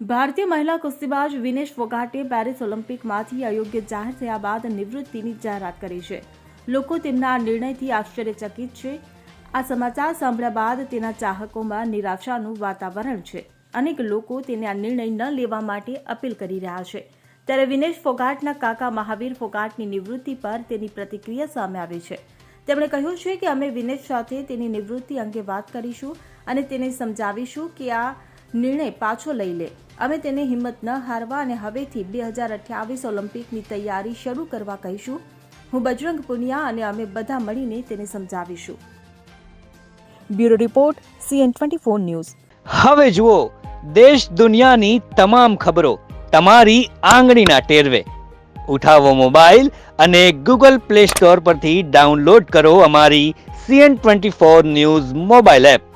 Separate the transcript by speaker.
Speaker 1: ભારતીય મહિલા કુસ્તીબાજ વિનેશ ફોગાટે પેરિસ ઓલિમ્પિકમાંથી અયોગ્ય જાહેર થયા બાદ નિવૃત્તિની જાહેરાત કરી છે. લોકો તેમના આ નિર્ણયથી આશ્ચર્યચકિત છે. આ સમાચાર સાંભળ્યા બાદ તેના ચાહકોમાં નિરાશાનું વાતાવરણ છે. અનેક લોકો તેને આ નિર્ણય ન લેવા માટે અપીલ કરી રહ્યા છે. ત્યારે વિનેશ ફોગાટના કાકા મહાવીર ફોગાટની નિવૃત્તિ પર તેની પ્રતિક્રિયા સામે આવી છે. તેમણે કહ્યું છે કે અમે વિનેશ સાથે તેની નિવૃત્તિ અંગે વાત કરીશું અને તેને સમજાવીશું કે આ નિર્ણય પાછો લઈ લે. અમે તેને હિંમત ન હારવા અને હવેથી બે હજાર અઠ્યાવીસ ઓલિમ્પિકની તૈયારી શરૂ કરવા કહીશું. હું બજરંગ પુનિયા અને અમે બધા મળીને તેને સમજાવીશું. Bureau report, CN twenty four news.
Speaker 2: હવે જુઓ, દેશ દુનિયાની તમામ ખબરો તમારી આંગળીના ટેરવે. ઉઠાવો મોબાઈલ અને ગૂગલ પ્લે સ્ટોર પરથી ડાઉનલોડ કરો અમારી CN twenty four news mobile app.